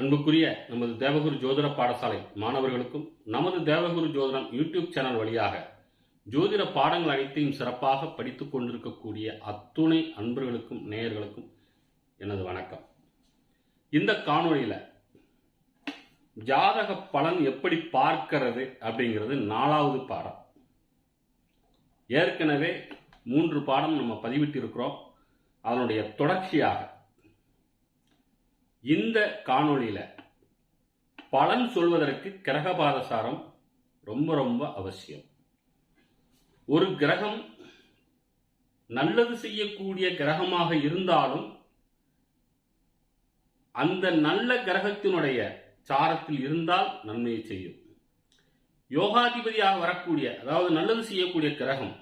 அன்புக்குரிய நமது தேவகுரு ஜோதிட பாடசாலை மாணவர்களுக்கும் நமது தேவகுரு ஜோதிடம் யூடியூப் சேனல் வழியாக ஜோதிட பாடங்கள் அனைத்தையும் சிறப்பாக படித்துக் கொண்டிருக்கக்கூடிய அத்துணை அன்பர்களுக்கும் நேயர்களுக்கும் எனது வணக்கம். இந்த காணொளியில் ஜாதக பலன் எப்படி பார்க்கிறது அப்படிங்கிறது நாலாவது பாடம். ஏற்கனவே மூன்று பாடம் நம்ம பதிவிட்டு இருக்கிறோம் அதனுடைய தொடர்ச்சியாக இந்த காணொளியில பலன் சொல்வதற்கு கிரகபாதசாரம் ரொம்ப ரொம்ப அவசியம். ஒரு கிரகம் நல்லது செய்யக்கூடிய கிரகமாக இருந்தாலும் அந்த நல்ல கிரகத்தினுடைய சாரத்தில் இருந்தால் நன்மையை செய்யும். யோகாதிபதியாக வரக்கூடிய அதாவது நல்லது செய்யக்கூடிய கிரகம்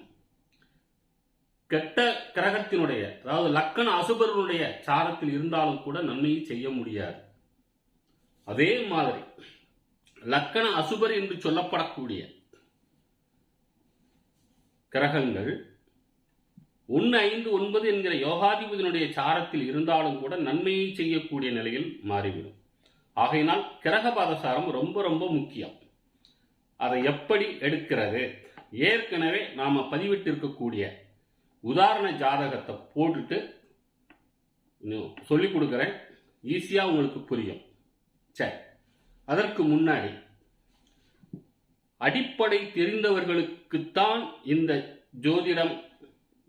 கெட்ட கிரகத்தினுடைய அதாவது லக்கண அசுபர்களுடைய சாரத்தில் இருந்தாலும் கூட நன்மையை செய்ய முடியாது. அதே மாதிரி லக்கண அசுபர் என்று சொல்லப்படக்கூடிய கிரகங்கள் ஒன்று ஐந்து ஒன்பது என்கிற யோகாதிபதியினுடைய சாரத்தில் இருந்தாலும் கூட நன்மையை செய்யக்கூடிய நிலையில் மாறிவிடும். ஆகையினால் கிரகபாதசாரம் ரொம்ப ரொம்ப முக்கியம். அதை எப்படி எடுக்கிறது? ஏற்கனவே நாம் பதிவிட்டிருக்கக்கூடிய உதாரண ஜாதகத்தை போட்டுட்டு சொல்லி கொடுக்குறேன். ஈஸியாக உங்களுக்கு புரியும். சரி. அதற்கு முன்னாடி அடிப்படை தெரிந்தவர்களுக்குத்தான் இந்த ஜோதிடம்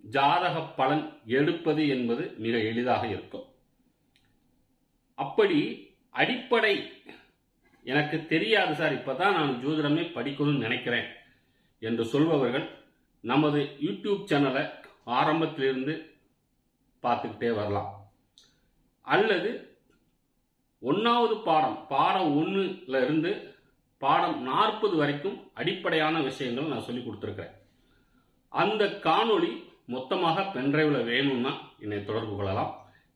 ஜாதக பலன் எடுப்பது என்பது மிக எளிதாக இருக்கும். அப்படி அடிப்படை எனக்கு தெரியாது சார். இப்பதான் நான் ஜோதிடமே படிக்கணும்னு நினைக்கிறேன் என்று சொல்பவர்கள் நமது யூடியூப் சேனலை ஆரம்பத்திலிருந்து பார்த்துக்கிட்டே வரலாம். அல்லது ஒன்றாவது பாடம் பாடம் ஒன்றுல இருந்து பாடம் நாற்பது வரைக்கும் அடிப்படையான விஷயங்கள் நான் சொல்லி கொடுத்துருக்கிறேன். அந்த காணொளி மொத்தமாக பென்ட்ரைவில் வேணும்னா என்னை தொடர்பு கொள்ளலாம்.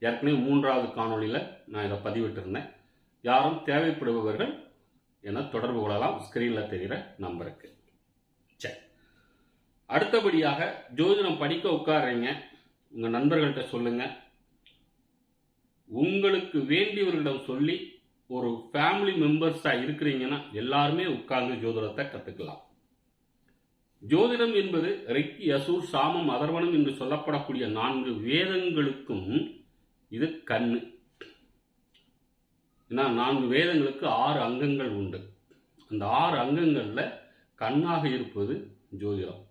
ஏற்கனவே மூன்றாவது காணொளியில் நான் இதை பதிவிட்டிருந்தேன். யாரும் தேவைப்படுபவர்கள் என தொடர்பு கொள்ளலாம். ஸ்கிரீனில் தெரிகிற நம்பருக்கு சரி. அடுத்தபடியாக ஜோதிடம் படிக்க உட்காருறீங்க உங்கள் நண்பர்கள்ட்ட சொல்லுங்க. உங்களுக்கு வேண்டியவர்களிடம் சொல்லி ஒரு ஃபேமிலி மெம்பர்ஸாக இருக்கிறீங்கன்னா எல்லாருமே உட்கார்ந்து ஜோதிடத்தை கற்றுக்கலாம் ஜோதிடம் என்பது ரெக்கி அசூர் சாமம் அதர்வனம் என்று சொல்லப்படக்கூடிய நான்கு வேதங்களுக்கும் இது கண்ணு. ஏன்னா நான்கு வேதங்களுக்கு ஆறு அங்கங்கள் உண்டு. அந்த ஆறு அங்கங்களில் கண்ணாக இருப்பது ஜோதிடம்.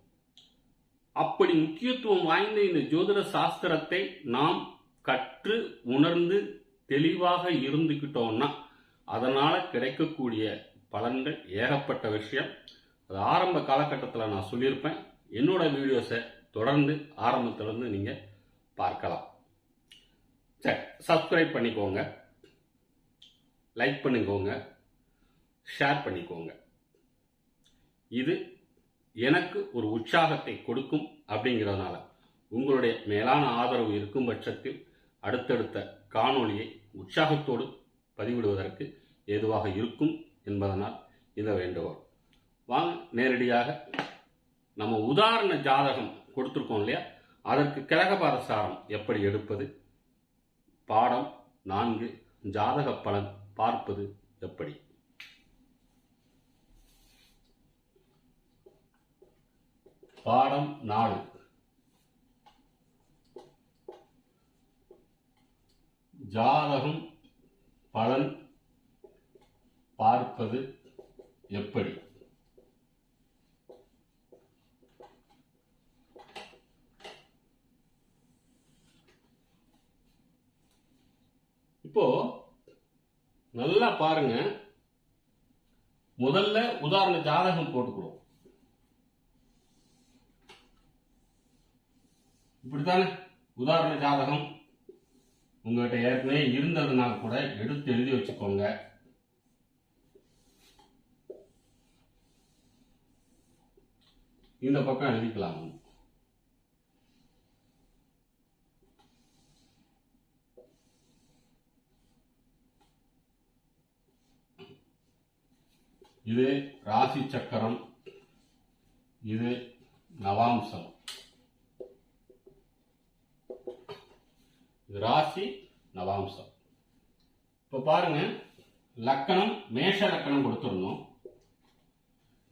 அப்படி முக்கியத்துவம் வாய்ந்த இந்த ஜோதிட சாஸ்திரத்தை நாம் கற்று உணர்ந்து தெளிவாக இருந்துக்கிட்டோம்னா அதனால கிடைக்கக்கூடிய பலன்கள் ஏகப்பட்ட விஷயம். அது ஆரம்ப காலகட்டத்தில் நான் சொல்லியிருப்பேன். என்னோட வீடியோஸை தொடர்ந்து ஆரம்பத்திலிருந்து நீங்கள் பார்க்கலாம். சரி சப்ஸ்கிரைப் பண்ணிக்கோங்க. லைக் பண்ணிக்கோங்க. ஷேர் பண்ணிக்கோங்க. இது எனக்கு ஒரு உற்சாகத்தை கொடுக்கும் அப்படிங்கிறதுனால உங்களுடைய மேலான ஆதரவு இருக்கும் பட்சத்தில் அடுத்தடுத்த காணொளியை உற்சாகத்தோடு பதிவிடுவதற்கு ஏதுவாக இருக்கும் என்பதனால் இந்த வேண்டுகோள் வாங்க நேரடியாக நம்ம உதாரண ஜாதகம் கொடுத்துருக்கோம் இல்லையா? அதற்கு கிரகபாரசாரம் எப்படி எடுப்பது? பாடம் நான்கு ஜாதக பலன் பார்ப்பது எப்படி? பாடம் நாலு. ஜாதகம் பலன் பார்ப்பது எப்படி? இப்போ நல்லா பாருங்க. முதல்ல உதாரண ஜாதகம் போட்டுக்கிறோம் இப்படித்தானே உதாரண ஜாதகம் உங்கள்கிட்ட ஏற்கனவே இருந்ததுனால கூட எடுத்து எழுதி வச்சுக்கோங்க. இந்த பக்கம் எழுதிக்கலாம். இது ராசி சக்கரம். இது நவாம்சம். இது ராசி நவாம்சம். இப்போ பாருங்க லக்கணம் மேஷ லக்கணம் கொடுத்துருந்தோம்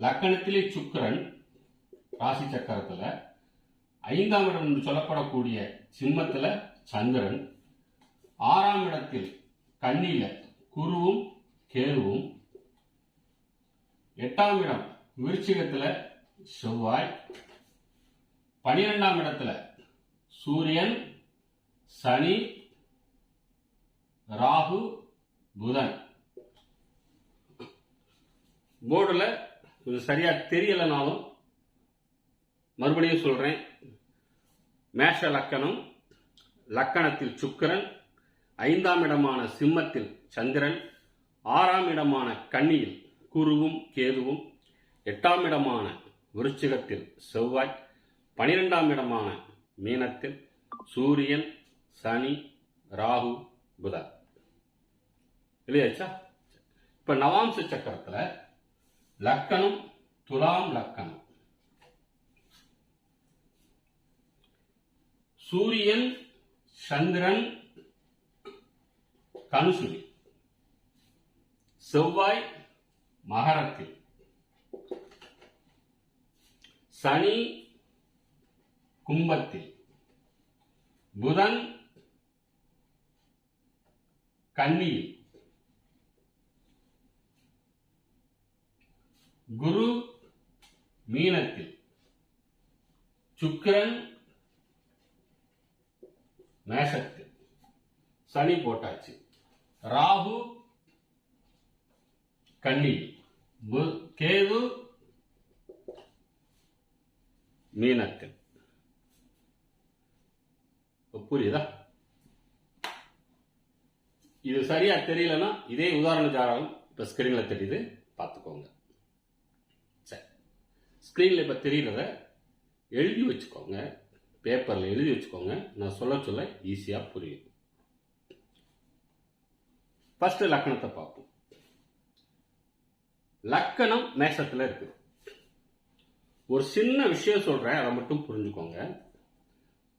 லக்கணத்திலே சுக்கிரன் ராசி சக்கரத்தில் ஐந்தாம் இடம் என்று சொல்லப்படக்கூடிய சிம்மத்தில் சந்திரன் ஆறாம் இடத்தில் கண்ணியில குருவும் கேருவும் எட்டாம் இடம் விருச்சிகத்தில் செவ்வாய் பனிரெண்டாம் இடத்துல சூரியன் சனி ராகு புதன். போர்டில் கொஞ்சம் சரியாக தெரியலைனாலும் மறுபடியும் சொல்கிறேன் மேஷ லக்கணம் லக்கணத்தில் சுக்கிரன் ஐந்தாம் இடமான சிம்மத்தில் சந்திரன் ஆறாம் இடமான கன்னியில் குருவும் கேதுவும் எட்டாம் இடமான விருச்சிகத்தில் செவ்வாய் பனிரெண்டாம் இடமான மீனத்தில் சூரியன் சனி ராகு புதன். இல்லையாச்சா இப்ப நவாம்ச சக்கரத்துல லக்கணம் துலாம் லக்கணம். சூரியன் சந்திரன் கனுசுரி செவ்வாய் மகரத்தில். சனி கும்பத்தில். புதன் கன்னியில் குரு மீனத்தில். சுக்கிரன் மேஷத்தில். சனி போட்டாச்சு. ராகு கன்னியில். கேது மீனத்தில். புரியுதா? இது சரியா தெரியலன்னா இதே உதாரண ஜாதகம் இப்ப ஸ்கிரீன்ல தெரியுது. பார்த்துக்கோங்க. சரி. ஸ்கிரீன்ல இப்ப தெரியறத எழுதி வச்சுக்கோங்க. பேப்பர்ல எழுதி வச்சுக்கோங்க. நான் சொல்ல சொல்ல ஈஸியா புரியும். ஃபர்ஸ்ட் லக்கணத்தை பார்ப்போம். லக்கணம் மேஷத்துல இருக்குது ஒரு சின்ன விஷயம் சொல்றேன். அதை மட்டும் புரிஞ்சுக்கோங்க.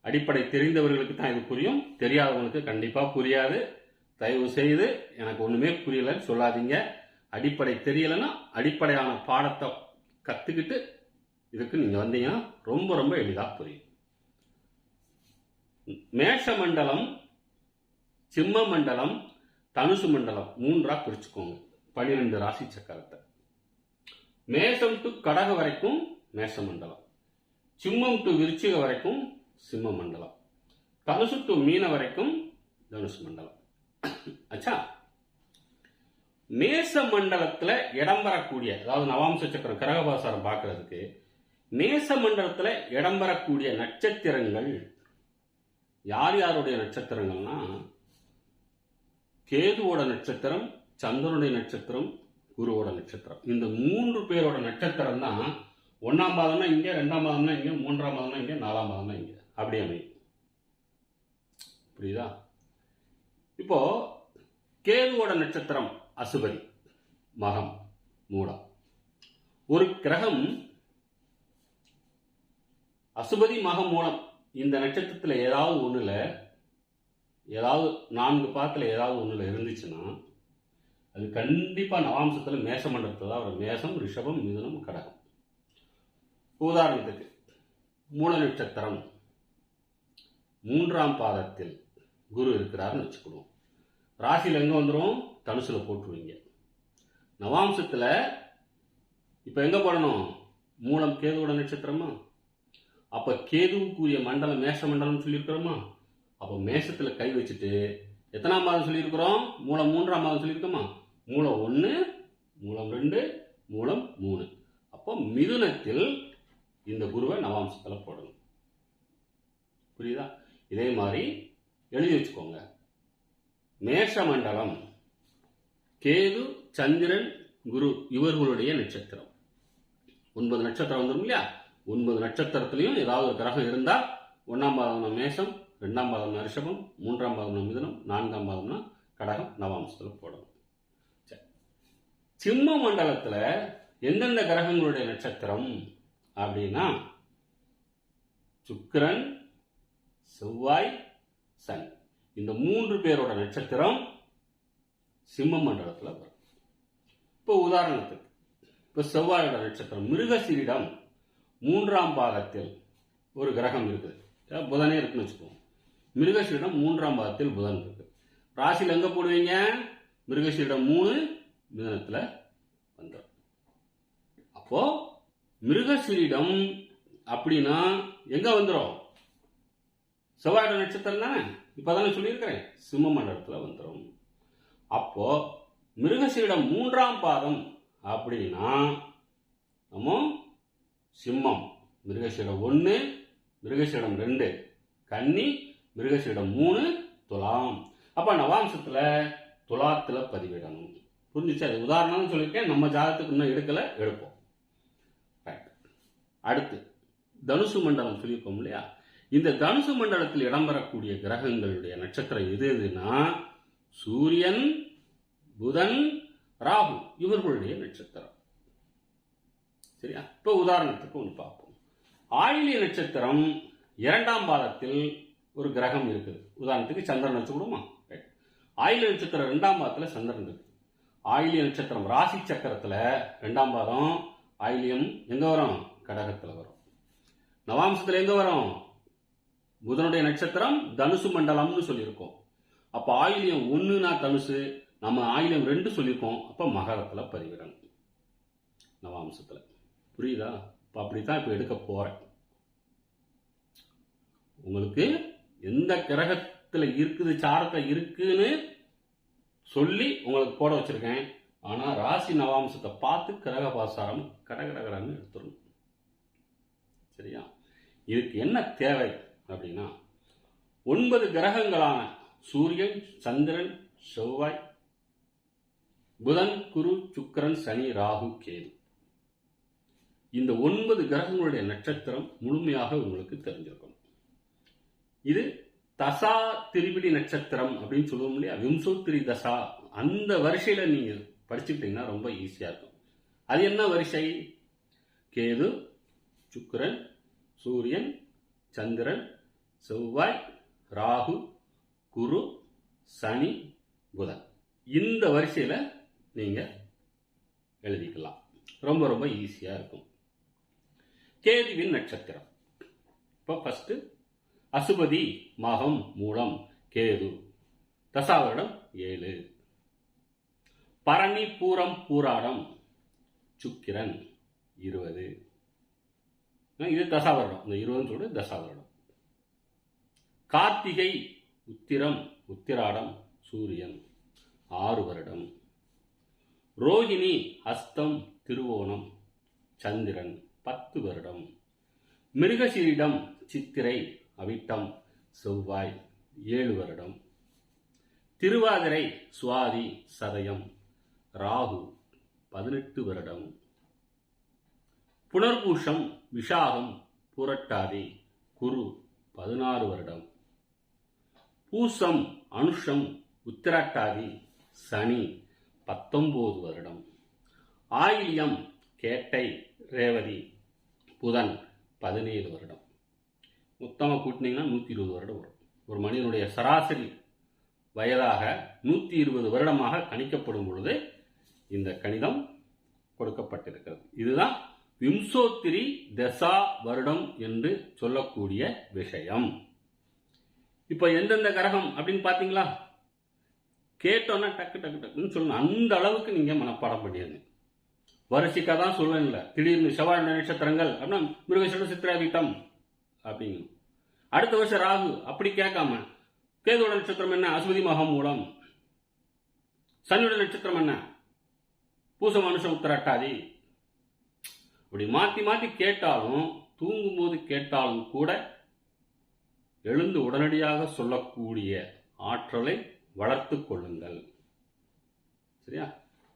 அடிப்படை தெரிந்தவர்களுக்கு தான் இது புரியும். தெரியாதவங்களுக்கு கண்டிப்பா புரியாது. தயவு செய்து எனக்கு ஒன்றுமே புரியலன்னு சொல்லாதீங்க. அடிப்படை தெரியலைன்னா அடிப்படையான பாடத்தை கற்றுக்கிட்டு இதுக்கு நீங்கள் வந்தீங்கன்னா ரொம்ப ரொம்ப எளிதாக புரியும். மேஷ மண்டலம் சிம்ம மண்டலம் தனுசு மண்டலம் மூன்றாக பிரிச்சுக்கோங்க. பன்னிரெண்டு ராசி சக்கரத்தை. மேஷம் டு கடக வரைக்கும் மேஷ மண்டலம். சிம்மம் டு விருச்சிக வரைக்கும் சிம்ம மண்டலம். தனுசு டு மீன வரைக்கும் தனுசு மண்டலம். அச்சா மேச மண்டலத்துல இடம் பெறக்கூடிய அதாவது நவாம்ச சக்கரம் கிரகபாசாரம் பார்க்கறதுக்கு மேச மண்டலத்துல இடம் பெறக்கூடிய நட்சத்திரங்கள் யார் யாருடைய நட்சத்திரங்கள்னா கேதுவோட நட்சத்திரம் சந்திரனுடைய நட்சத்திரம் குருவோட நட்சத்திரம். இந்த மூன்று பேரோட நட்சத்திரம் தான் ஒன்னாம் பாதம்னா இங்க ரெண்டாம் பாதம்னா இங்க மூன்றாம் பாதம்னா இங்க நாலாம் பாதம்னா இங்க. அப்படி அமையும். புரியுதா? இப்போ கேதுவோட நட்சத்திரம் அசுபதி மகம் மூலம் ஒரு கிரகம் அசுபதி மகம் மூலம். இந்த நட்சத்திரத்தில் ஏதாவது ஒன்றில் ஏதாவது நான்கு பாத்தில் ஏதாவது ஒன்றில் இருந்துச்சுன்னா அது கண்டிப்பாக நவாம்சத்தில் மேச மண்டலத்தில் தான் வரும். மேசம் ரிஷபம் மிதுனம் கடகம். உதாரணத்துக்கு மூல நட்சத்திரம் மூன்றாம் பாதத்தில் குரு இருக்கிறாருன்னு வச்சுக்கிடுவோம். ராசியில் எங்கே வந்துடும் தனுசில் போட்டுருவீங்க. நவாம்சத்தில் இப்போ எங்கே போடணும்? மூலம் கேதுவோட நட்சத்திரமா? அப்போ கேதுவுக்குரிய மண்டலம் மேஷ மண்டலம் சொல்லியிருக்கிறோமா? அப்போ மேஷத்தில் கை வச்சுட்டு எத்தனாம் மாதம் சொல்லியிருக்கிறோம்? மூலம் மூன்றாம் மாதம் சொல்லியிருக்கோமா? மூலம் ஒன்று மூலம் ரெண்டு மூலம் மூணு. அப்போ மிதுனத்தில் இந்த குருவை நவாம்சத்தில் போடணும். புரியுதா? இதே மாதிரி எழுதி வச்சுக்கோங்க. மேஷ மண்டலம் கேது சந்திரன் குரு இவர்களுடைய நட்சத்திரம். ஒன்பது நட்சத்திரம் வந்துடும் இல்லையா? ஒன்பது நட்சத்திரத்திலையும் ஏதாவது ஒரு கிரகம் இருந்தால் ஒன்றாம் பாதம்னா மேஷம் ரெண்டாம் பாதம்னா ரிஷபம் மூன்றாம் பாதம்னா மிதனம் நான்காம் பாதம்னா கடகம் நவாம்சத்தில் போடணும். சரி. சிம்ம மண்டலத்தில் எந்தெந்த கிரகங்களுடைய நட்சத்திரம்? அப்படின்னா சுக்கிரன் செவ்வாய் சனி இந்த மூன்று பேரோட நட்சத்திரம் சிம்ம மண்டலத்தில் வரும். இப்போ உதாரணத்துக்கு இப்போ செவ்வாயோட நட்சத்திரம் மிருகசீரிடம் மூன்றாம் பாகத்தில் ஒரு கிரகம் இருக்குது. புதனே இருக்குன்னு வச்சுக்கோங்க. மிருகசீரிடம் மூன்றாம் பாகத்தில் புதன் இருக்கு ராசியில் எங்கே போடுவீங்க? மிருகசீரிடம் மூணு மிதனத்தில் வந்துடும் அப்போ மிருகசீரிடம் அப்படின்னா எங்கே வந்துடும் செவ்வாயோட நட்சத்திரம் தானே? இப்பதானே சொல்லியிருக்கிறேன். சிம்ம மண்டலத்தில் வந்துடும் அப்போ மிருகசீடம் மூன்றாம் பாதம் அப்படின்னா நம்ம சிம்மம் மிருகசீடம் ஒன்று மிருகசீடம் ரெண்டு கன்னி மிருகசீடம் மூணு துலாம். அப்போ நவாம்சத்தில் துலாத்தில் பதிவிடணும். புரிஞ்சிச்சு? அது உதாரணம்னு சொல்லியிருக்கேன். நம்ம ஜாதகத்துக்கு இன்னும் எடுக்கலை எடுப்போம். அடுத்து தனுசு மண்டலம் சொல்லியிருக்கோம் இல்லையா? இந்த தனுசு மண்டலத்தில் இடம்பெறக்கூடிய கிரகங்களுடைய நட்சத்திரம் எது எதுனா சூரியன் புதன் ராகு இவர்களுடைய நட்சத்திரம். சரியா? இப்ப உதாரணத்துக்கு ஒன்று பார்ப்போம். ஆயிலிய நட்சத்திரம் இரண்டாம் பாதத்தில் ஒரு கிரகம் இருக்குது. உதாரணத்துக்கு சந்திரன் வச்சுக்கிடுமா? ஆயிலிய நட்சத்திரம் இரண்டாம் பாதத்தில் சந்திரன் இருக்கு. ஆயிலிய நட்சத்திரம் ராசி சக்கரத்தில் ரெண்டாம் பாதம் ஆயிலியம் எங்க வரும்? கடகத்தில் வரும். நவாம்சத்தில் எங்க வரும்? புதனுடைய நட்சத்திரம் தனுசு மண்டலம்னு சொல்லியிருக்கோம். அப்ப ஆயிலியம் ஒன்றுனா தனுசு நம்ம ஆயிலியம் ரெண்டு சொல்லியிருக்கோம். அப்ப மகரத்தில் பதிவிடணும் நவாம்சத்தில் புரியுதா? இப்ப அப்படித்தான் இப்போ எடுக்க போறேன். உங்களுக்கு எந்த கிரகத்தில் இருக்குது சாரத்தை இருக்குன்னு சொல்லி உங்களுக்கு போட வச்சிருக்கேன். ஆனால் ராசி நவாம்சத்தை பார்த்து கிரக பாசாரம் கடகடகடன்னு எடுத்துடணும். சரியா? இதுக்கு என்ன தேவை? அப்படின்னா ஒன்பது கிரகங்களான சூரியன் சந்திரன் செவ்வாய் புதன் குரு சுக்கிரன் சனி ராகு கேது. இந்த ஒன்பது கிரகங்களுடைய நட்சத்திரம் முழுமையாக உங்களுக்கு தெரிஞ்சிருக்கும் இது தசா திரிபிடி நட்சத்திரம் அப்படின்னு சொல்லுவோம் இல்லையா? விம்சோத்திரி தசா. அந்த வரிசையில நீங்க படிச்சுக்கிட்டீங்கன்னா ரொம்ப ஈஸியா இருக்கும். அது என்ன வரிசை? கேது சுக்கரன் சூரியன் சந்திரன் செவ்வாய் ராகு குரு சனி புதன். இந்த வரிசையில் நீங்கள் எழுதிக்கலாம். ரொம்ப ரொம்ப ஈஸியாக இருக்கும். கேதுவின் நட்சத்திரம். இப்போ ஃபஸ்ட்டு அசுபதி மகம் மூலம் கேது. தசாவரிடம் ஏழு. பரணி பூரம் பூராடம் சுக்கிரன் இருபது. இது தசாவருடம் இந்த இருபதுன்னு சொல்றது தசாவரணம். கார்த்திகை உத்திரம் உத்திராடம் சூரியன் ஆறு வருடம். ரோகிணி அஸ்தம் திருவோணம் சந்திரன் பத்து வருடம். மிருகசீரிடம் சித்திரை அவிட்டம் செவ்வாய் ஏழு வருடம். திருவாதிரை சுவாதி சதயம் ராகு பதினெட்டு வருடம். புனர்பூஷம் விஷாகம் புரட்டாதி குரு பதினாறு வருடம். பூசம் அனுஷம் உத்திராட்டாதி சனி பத்தொன்பது வருடம். ஆயில்யம் கேட்டை ரேவதி புதன் பதினேழு வருடம். மொத்தமாக கூட்டினீங்கன்னா நூற்றி இருபது வருடம் வரும். ஒரு மனிதனுடைய சராசரி வயதாக நூற்றி இருபது வருடமாக கணிக்கப்படும் பொழுது இந்த கணிதம் கொடுக்கப்பட்டிருக்கிறது. இதுதான் விம்சோத்திரி தசா வருடம் என்று சொல்லக்கூடிய விஷயம். இப்போ எந்தெந்த கிரகம் அப்படின்னு பார்த்தீங்களா? கேட்டோன்னா டக்கு டக்கு டக்குன்னு சொல்லணும். அந்த அளவுக்கு நீங்கள் மனப்பாடம் பண்ணிடுங்க வரிசைக்காக தான் சொல்லுவேன்ல திடீர்னு செவ்வாய் நட்சத்திரங்கள் அப்படின்னா மிருகசீர சித்திரா வீட்டம் அப்படிங்கணும் அடுத்த வருஷம் ராகு அப்படி கேட்காம. கேதுவோட நட்சத்திரம் என்ன? அஸ்வதி மகம் மூலம். சனியோட நட்சத்திரம் என்ன? பூச மனுஷம் உத்தரட்டாதி. இப்படி மாற்றி மாற்றி கேட்டாலும் தூங்கும்போது கேட்டாலும் கூட எழுந்து உடனடியாக சொல்லக்கூடிய ஆற்றலை வளர்த்து கொள்ளுங்கள். சரியா?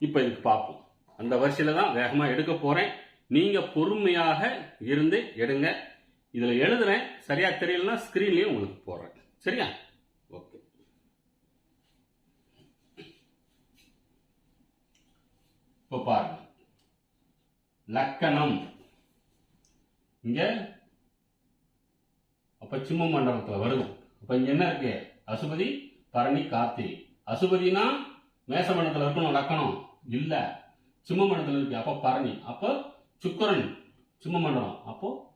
இப்போ இதுக்கு பார்ப்போம். அந்த வரிசையில் தான் வேகமாக எடுக்க போகிறேன் நீங்கள் பொறுமையாக இருந்து எடுங்க. இதில் எழுதுறேன். சரியாக தெரியலன்னா ஸ்க்ரீன்லேயும் உங்களுக்கு போடுறேன். சரியா? ஓகே. இப்போ பாருங்கள் லக்கணம். இங்க அப்ப சிம்ம மண்டலத்துல வருவோம். அப்ப இங்க என்ன இருக்கு? அசுபதி பரணி கார்த்தி அசுபதினா மேச மண்டலத்துல இருக்கணும் லக்கணம். இல்ல. சிம்ம மண்டலத்துல இருக்கு. அப்போ பரணி. அப்போ சுக்கரன். சிம்ம மண்டலம் அப்போ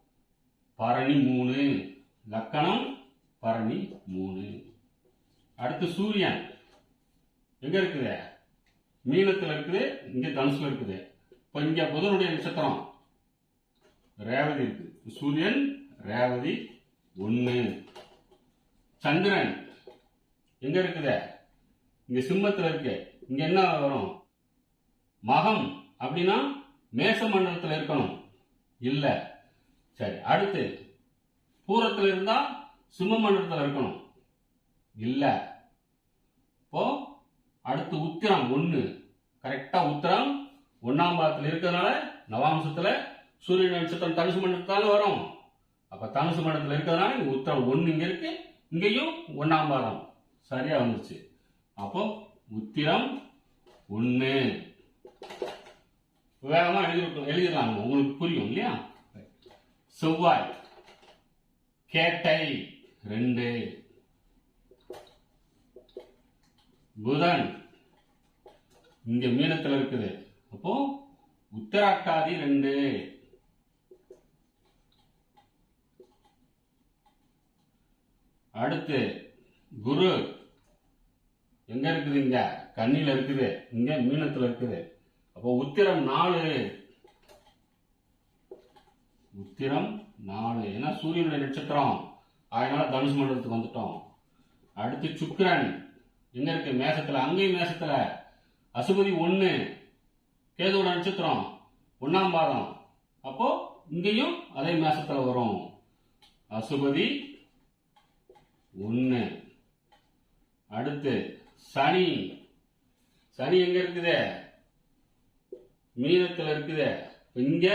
பரணி மூணு. லக்கணம் பரணி மூணு. அடுத்து சூரியன். எங்க இருக்குது? மீனத்துல இருக்குது. இங்க தனுசுல இருக்குது. இப்போ இங்கே புதனுடைய நட்சத்திரம். ரேவதி இருக்கு. சூரியன் ரேவதி ஒன்று சந்திரன். எங்க இருக்குது? இங்க சிம்மத்துல இருக்கு. இங்க என்ன வரும்? மகம். அப்படின்னா மேச மண்டலத்தில் இருக்கணும். இல்ல. சரி அடுத்து. பூரத்தில் இருந்தா சிம்ம மண்டலத்தில் இருக்கணும். இல்ல. இப்போ அடுத்து உத்திரம் ஒண்ணு கரெக்டா உத்திரம் ஒன்னாம் பாகத்தில் இருக்கிறதுனால நவாம்சத்துல சூரிய நட்சத்திரம் தனுசு மண்டலத்தால வரும். அப்ப தனுசு மண்டலத்தில் இருக்கிறதுனால இங்கே உத்திரம் ஒன்று இங்க இருக்கு. இங்கேயும் ஒன்னாம் பாதம் சரியா வந்துச்சு அப்போ உத்திரம் ஒன்று வேகமா எழுதி எழுதிடலாம் உங்களுக்கு புரியும் இல்லையா? செவ்வாய். கேட்டை. ரெண்டு. புதன். இங்க மீனத்தில் இருக்குது. அப்போ உத்தராட்டாதி ரெண்டு. அடுத்து குரு. எங்க இருக்குது இங்க? கண்ணில இருக்குது. இங்க மீனத்துல இருக்குது. அப்போ உத்திரம் நாலு. உத்திரம் நாலு. ஏன்னா சூரியனுடைய நட்சத்திரம். அதனால தனுஷ் மண்டலத்துக்கு வந்துட்டோம். அடுத்து சுக்கரன். எங்க இருக்கு? மேசத்துல. அங்கேயும் மேசத்துல. அசுபதி ஒன்று கேதுவோட நட்சத்திரம் ஒண்ணாம் பாதம். அப்போ இங்கேயும் அதே மேசத்துல வரும். அசுபதி ஒன்று அடுத்து சனி. சனி எங்க இருக்குது? மீனத்துல இருக்குது. இங்க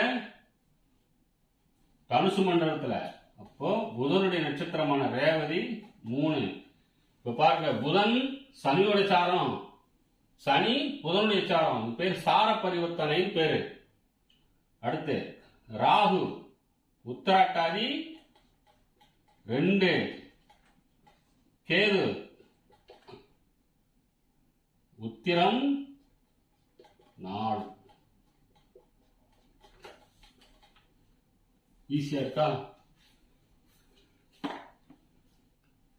தனுசு மண்டலத்துல. அப்போ புதனுடைய நட்சத்திரமான ரேவதி மூணு. இப்ப பாருங்க புதன் சனியோட சாரம். சனி புதனுடைய சாரம் பேர் சார பரிவர்த்தனை பேரு. அடுத்து ராகு உத்தராட்டாதி ரெண்டு. கேது உத்திரம் நாலு. ஈஸியா இருக்கா?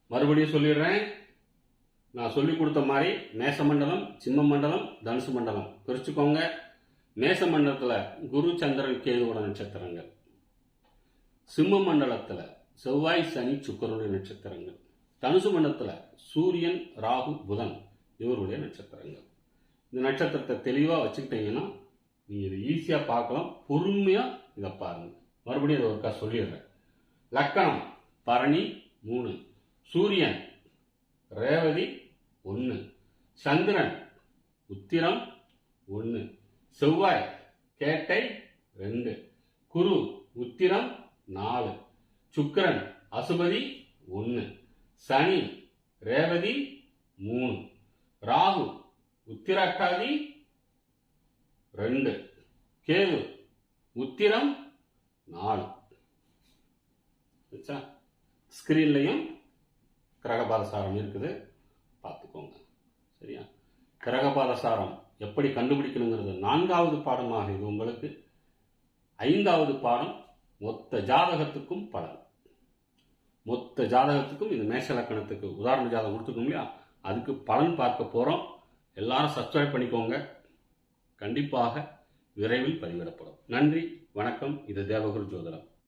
மறுபடியும் சொல்லிடுறேன். நான் சொல்லி கொடுத்த மாதிரி மேச மண்டலம் சிம்ம மண்டலம் தனுசு மண்டலம். குறிச்சுக்கோங்க மேச மண்டலத்தில் குரு சந்திரன் கேதுவோட நட்சத்திரங்கள். சிம்ம மண்டலத்தில் செவ்வாய் சனி சுக்கரனுடைய நட்சத்திரங்கள். தனுசு மண்டலத்தில் சூரியன் ராகு புதன் இவருடைய நட்சத்திரங்கள். இந்த நட்சத்திரத்தை தெளிவாக வச்சுக்கிட்டீங்கன்னா நீங்கள் இதை ஈஸியாக பார்க்கலாம். பொறுமையாக இதை பாருங்க. மறுபடியும் இதை ஒருக்கா சொல்லிடுறேன். லக்கணம் பரணி மூணு. சூரியன் ரேவதி ஒன்று சந்திரன் உத்திரம் ஒன்று செவ்வாய் கேட்டை ரெண்டு. குரு உத்திரம் நாலு. சுக்கரன் அசுபதி ஒன்று சனி ரேவதி மூணு. ராகு உத்திராட்டாதி ரெண்டு. கேது உத்திரம் நாலு. ஸ்கிரீன்லையும் கிரகபாலசாரம் இருக்குது. பார்த்துக்கோங்க. சரியா? கிரகபாலசாரம் எப்படி கண்டுபிடிக்கணுங்கிறது நான்காவது பாடமாக இது உங்களுக்கு. ஐந்தாவது பாடம் மொத்த ஜாதகத்துக்கும் பலன். மொத்த ஜாதகத்துக்கும் இது மேஷ லக்கணத்துக்கு உதாரண ஜாதகம் கொடுத்துருக்கோம் இல்லையா? அதுக்கு பலன் பார்க்க போகிறோம் எல்லாரும் சப்ஸ்கிரைப் பண்ணிக்கோங்க. கண்டிப்பாக விரைவில் பதிவிடப்படும். நன்றி வணக்கம். இது தேவகுரு ஜோதிடம்.